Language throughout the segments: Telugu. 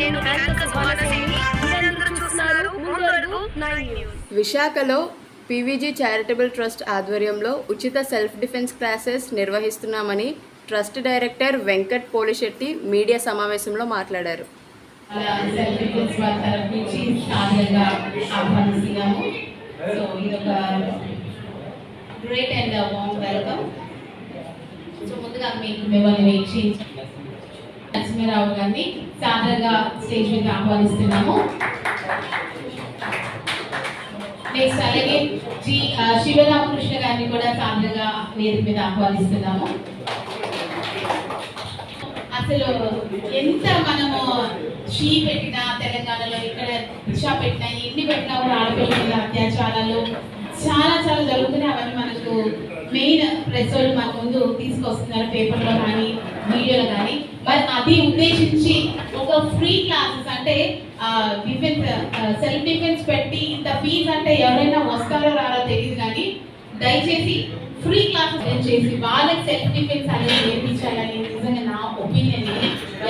నేను విశాఖలో పీవీజీ చారిటబుల్ ట్రస్ట్ ఆధ్వర్యంలో ఉచిత సెల్ఫ్ డిఫెన్స్ క్లాసెస్ నిర్వహిస్తున్నామని trust director Venkat Polisetti media సమావేశంలో మాట్లాడారు. Great and warm welcome. So ముందుగా మీకు మిమ్మల్ని నరసింహరావు గారిని సాధారణంగా స్టేజ్ మీద ఆహ్వానిస్తున్నాము. నెక్స్ట్ అలాగే జి శివరామకృష్ణ గారిని కూడా సాధారణంగా వేదిక మీద ఆహ్వానిస్తున్నాము. అసలు ఎంత మనము షీ పెట్టినా తెలంగాణలో ఇక్కడ దిశ పెట్టినా ఎన్ని పెట్టినా కూడా ఆడపిల్లల మీద అత్యాచారాలు చాలా చాలా జరుగుతున్నాయి. అవన్నీ మనకు మెయిన్ ప్రెస్ వాళ్ళు మన ముందు తీసుకొస్తున్నారు పేపర్లో కానీ వీడియోలో కానీ. మరి uh, అది ఉద్దేశించి ఒక ఫ్రీ క్లాసెస్ అంటే డిఫెన్స్ సెల్ఫ్ డిఫెన్స్ పెట్టి ఇంత ఫీజ్ అంటే ఎవరైనా వస్తారో రారో తెలియదు కానీ దయచేసి ఫ్రీ క్లాసెస్ చేసి వాళ్ళకి సెల్ఫ్ డిఫెన్స్ అనేది నేర్పించాలని నిజంగా నా ఒపీనియన్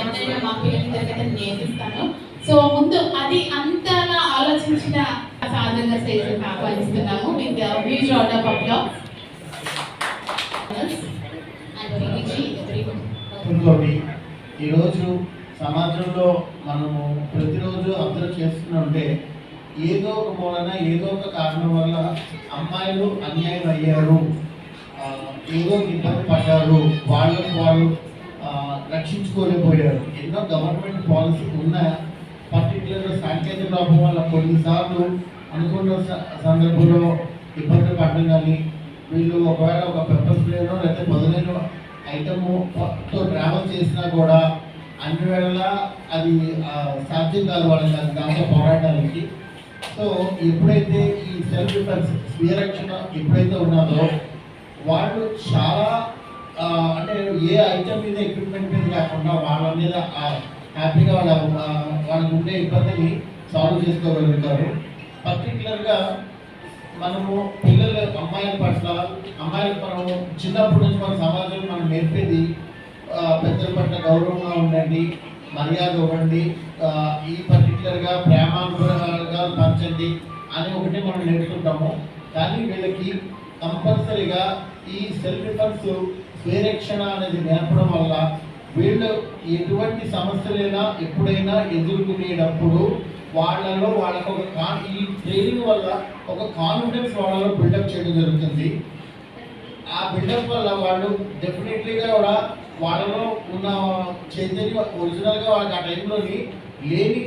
ఎంతైనా మా పిల్లల దగ్గర నేర్పిస్తాను. సో ముందు అది అంతలా ఆలోచించిన సాధారణ చేసి ఆహ్వానిస్తున్నాము with huge round of applause ఇంకోటి ఈరోజు సమాజంలో మనము ప్రతిరోజు అబ్జర్వ్ చేస్తుంటే ఏదో ఒక మూలన ఏదో ఒక కారణం వల్ల అమ్మాయిలు అన్యాయం అయ్యారు ఏదో ఇబ్బంది పడ్డారు వాళ్ళకి వాళ్ళు రక్షించుకోలేకపోయారు. ఎన్నో గవర్నమెంట్ పాలసీ ఉన్న పర్టికులర్ సాంకేతిక లోపం వల్ల కొన్నిసార్లు అనుకున్న స- సందర్భంలో ఇబ్బందులు పడడం కానీ వీళ్ళు ఒకవేళ ఒక పెప్పర్ స్ప్రేనో లేకపోతే మొదలైన ఐటమ్తో చేసినా కూడా అన్ని వేళలా అది సాధ్యం కాదు వాళ్ళకి అది దాంతో పోరాడడానికి సో ఎప్పుడైతే ఈ సెల్ఫ్ డిఫెన్స్ స్వీయరక్షణ ఎప్పుడైతే ఉన్నదో వాళ్ళు చాలా అంటే ఏ ఐటమ్ మీద ఎక్విప్మెంట్ మీద కాకుండా వాళ్ళ మీద హ్యాపీగా వాళ్ళ ఆ, వాళ్ళకు ఉండే ఇబ్బందిని సాల్వ్ చేసుకోగలుగుతారు. పర్టికులర్గా మనము పిల్లల అమ్మాయిల పట్ల అమ్మాయిలకు మనము చిన్నప్పటి నుంచి మన సమాజంలో మనం నేర్పేది పెద్దల పట్ల గౌరవంగా ఉండండి మర్యాద ఇవ్వండి ఈ పర్టికులర్గా ప్రేమానుభవాలుగా పంచండి అని ఒకటి మనం నేర్చుకుంటాము. కానీ వీళ్ళకి కంపల్సరీగా ఈ సెల్ఫ్ డిఫెన్స్ స్వీరక్షణ అనేది నేర్పడం వల్ల వీళ్ళు ఎటువంటి సమస్యలైనా ఎప్పుడైనా ఎదుర్కొనేటప్పుడు వాళ్ళలో వాళ్ళకు ఒక కా ఈ ట్రైనింగ్ వల్ల ఒక కాన్ఫిడెన్స్ వాళ్ళలో బిల్డప్ చేయడం జరుగుతుంది. ఆ బిల్డప్ వల్ల వాళ్ళు డెఫినెట్లీగా కూడా వాళ్ళలో ఉన్న చైతన్యం ఒరిజినల్గా వాళ్ళకి ఆ టైంలోని లేని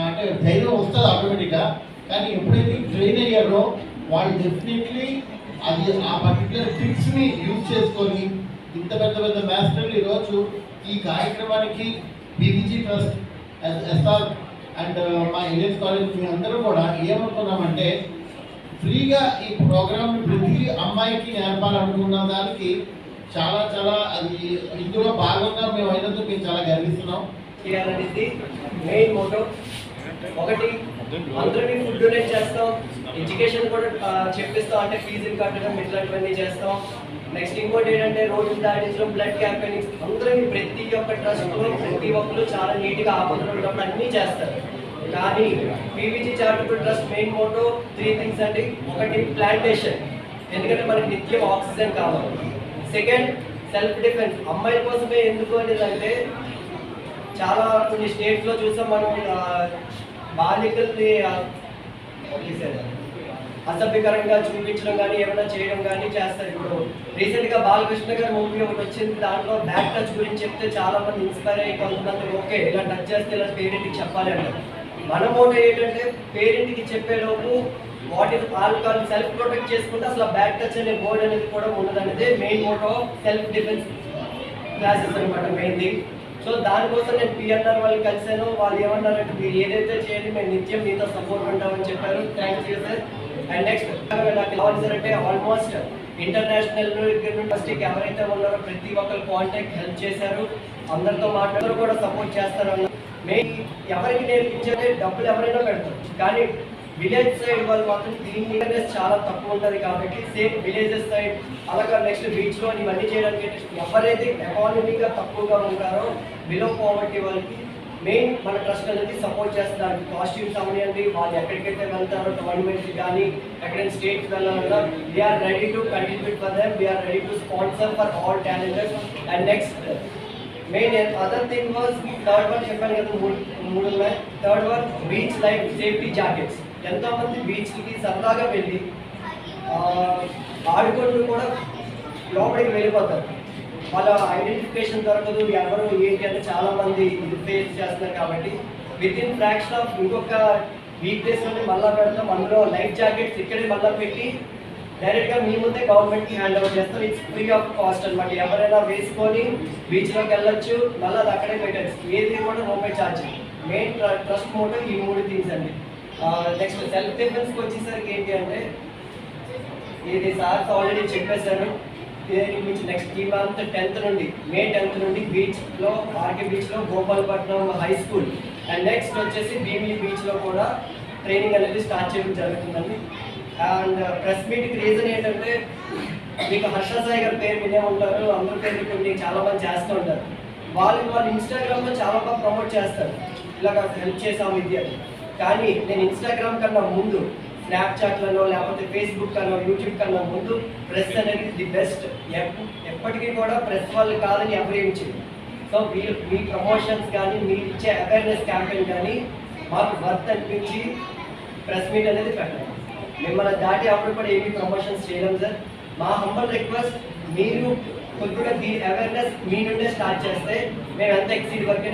అంటే ధైర్యం వస్తుంది ఆటోమేటిక్గా కానీ ఎప్పుడైతే ట్రైన్ అయ్యారో వాళ్ళు డెఫినెట్లీ అది ఆ పర్టికులర్ ట్రిక్స్ని యూజ్ చేసుకొని ఇంత పెద్ద పెద్ద మాస్టర్లు ఈరోజు ఈ కార్యక్రమానికి బీబీజీ ట్రస్ట్ ఎస్ఆర్ అండ్ మా ఇండియన్స్ కాలేజ్ మీ అందరూ కూడా ఏమనుకున్నామంటే ఫ్రీగా ఈ ప్రోగ్రామ్ ప్రతి అమ్మాయికి నేర్పాలనుకున్న దానికి చాలా చాలా అది ఇందులో భాగంగా మేము అయినందుకు మేము చాలా గర్విస్తున్నాం. చేయాలనేది మెయిన్ మోటో. ఒకటి అందరినీ ఫుడ్ డొనేట్ చేస్తాం. ఎడ్యుకేషన్ కూడా చెప్పిస్తాం. అంటే ఫీజులు కట్టడం ఇట్లాంటివన్నీ చేస్తాం. నెక్స్ట్ ఇంకోటి ఏంటంటే రోజు దాడించడం బ్లడ్ క్యాంపెయినింగ్ అందరినీ ప్రతి ఒక్క ట్రస్ట్లో ప్రతి ఒక్కరు చాలా నీట్గా ఆపదలు ఉన్నప్పుడు అన్నీ చేస్తారు. కానీ PVG charitable trust main motto three things అండి. ఒకటి ప్లాంటేషన్. ఎందుకంటే మనకి నిత్యం ఆక్సిజన్ కావాలి. సెకండ్ సెల్ఫ్ డిఫెన్స్ అమ్మాయిల కోసమే ఎందుకు అనేది అంటే చాలా కొన్ని స్టేట్స్లో చూసాం మనం బాలికల్ని అసభ్యకరంగా చూపించడం కానీ ఏమైనా చేయడం కానీ చేస్తారు. ఇప్పుడు రీసెంట్గా బాలకృష్ణ గారి మూవీ ఒకటి వచ్చింది దాంట్లో బ్యాక్ టచ్ గురించి చెప్తే చాలా మంది ఇన్స్పైర్ అయ్యి కొంతమంది ఓకే ఇలా టచ్ చేస్తే ఇలా పేరెంట్కి చెప్పాలి అంటారు మన మోటో ఏంటంటే పేరెంట్కి చెప్పేలోపు what is alcohol self protect చేసుకుంటే అసలు బ్యాక్ టచ్ అనే బోర్డ్ అనేది కూడా ఉండదనేది main motto self defence classes అనమాట మెయిన్ థింగ్ సో దానికోసం నేను పిఎన్ఆర్ వాళ్ళు కలిసాను వాళ్ళు ఏమన్నారంటే మీరు ఏదైతే చేయండి మేము నిత్యం మీతో సపోర్ట్ ఉంటామని చెప్పారు. Thank you sir and next నాకు కావాల్సిందంటే ఆల్మోస్ట్ ఇంటర్నేషనల్ యూనివర్సిటీకి ఎవరైతే ఉన్నారో ప్రతి ఒక్కరు కాంటాక్ట్ హెల్ప్ చేశారు. అందరితో మాట్లాడారు కూడా సపోర్ట్ చేస్తారు మెయిన్ ఎవరికి నేర్పించే డబ్బులు ఎవరైనా పెడతారు. కానీ విలేజ్ సైడ్ వాళ్ళు మాత్రం దీని awareness చాలా తక్కువ ఉంటుంది కాబట్టి సేమ్ విలేజెస్ సైడ్ అలాగే నెక్స్ట్ బీచ్లో ఇవన్నీ చేయడానికి ఎవరైతే ఎకానమీగా తక్కువగా ఉంటారో బిలో పావర్టీ వాళ్ళకి మెయిన్ మన ట్రస్ట్ అనేది సపోర్ట్ చేస్తారు కాస్ట్యూమ్స్ అవనివ్వండి వాళ్ళు ఎక్కడికైతే వెళ్తారో గవర్నమెంట్కి కానీ ఎక్కడైనా స్టేట్స్ వెళ్ళాలన్నా we are ready to contribute for them we are ready to sponsor for all talented and next main other thing was third one చెప్పాను కదా మూడు మూడు ఉన్నాయి third one beach life safety jackets ఎంతో మంది బీచ్కి సరదాగా వెళ్ళి ఆడుకుంటూ కూడా లోపలికి వెళ్ళిపోతారు. వాళ్ళ ఐడెంటిఫికేషన్ దొరకదు ఎవరు ఏంటి అంటే చాలా మంది ఇది ఫేస్ చేస్తున్నారు కాబట్టి విత్ ఇన్ ఫ్రాక్షన్ ఆఫ్ ఇంకొక వీక్ డేస్ నుండి మళ్ళీ పెడతాం. అందులో లైఫ్ జాకెట్స్ ఇక్కడే మళ్ళీ పెట్టి డైరెక్ట్గా మీ ముందే గవర్నమెంట్కి హ్యాండ్ ఓవర్ చేస్తాం. ఇట్స్ ఫ్రీ ఆఫ్ కాస్ట్ అనమాట ఎవరైనా వేసుకొని బీచ్లోకి వెళ్ళొచ్చు మళ్ళీ అది అక్కడే పెట్టచ్చు. ఏది కూడా రూపాయి ఛార్జ్ మెయిన్ ట్రస్ట్ మోటో ఈ మూడు థింగ్స్ అండి. నెక్స్ట్ సెల్ఫ్ డిఫెన్స్కి వచ్చేసరికి ఏంటి అంటే ఇది సార్స్ ఆల్రెడీ చెప్పేశాను దీనికి మించి నెక్స్ట్ ఈ మంత్ టెన్త్ నుండి మే టెన్త్ నుండి బీచ్లో ఆర్కే బీచ్లో Gopalapatnam high school and next వచ్చేసి భీమిలి బీచ్లో కూడా ట్రైనింగ్ అనేది స్టార్ట్ చేయడం జరుగుతుందండి. అండ్ ప్రెస్ మీట్కి రీజన్ ఏంటంటే మీకు హర్ష సాయి గారి పేరు వినే ఉంటారు అందరి పేరు కొన్ని చాలా మంది చేస్తూ ఉంటారు. వాళ్ళు వాళ్ళు ఇన్స్టాగ్రామ్లో చాలా బాగా ప్రమోట్ చేస్తారు. ఇలాగ హెల్ప్ చేసాము ఇది అని. కానీ నేను ఇన్స్టాగ్రామ్ కన్నా ముందు స్నాప్చాట్లలో లేకపోతే ఫేస్బుక్ కన్నా యూట్యూబ్ కన్నా ముందు ప్రెస్ అనేది ది బెస్ట్ ఎప్పటికీ కూడా ప్రెస్ వాళ్ళు కాదని ఎవరు ఏమి సో మీరు మీ ప్రమోషన్స్ కానీ మీరు ఇచ్చే అవేర్నెస్ క్యాంపెయిన్ కానీ మాకు వర్త్ అనిపించి ప్రెస్ మీట్ అనేది పెట్టండి మిమ్మల్ని దాటి అప్పుడు కూడా ఏమీ ప్రమోషన్స్ చేయడం సార్. మా హంబల్ రిక్వెస్ట్ మీరు కొద్దిగా దీని అవేర్నెస్ మీ నుండే స్టార్ట్ చేస్తే మేము ఎంత ఎక్సీడ్ వరకే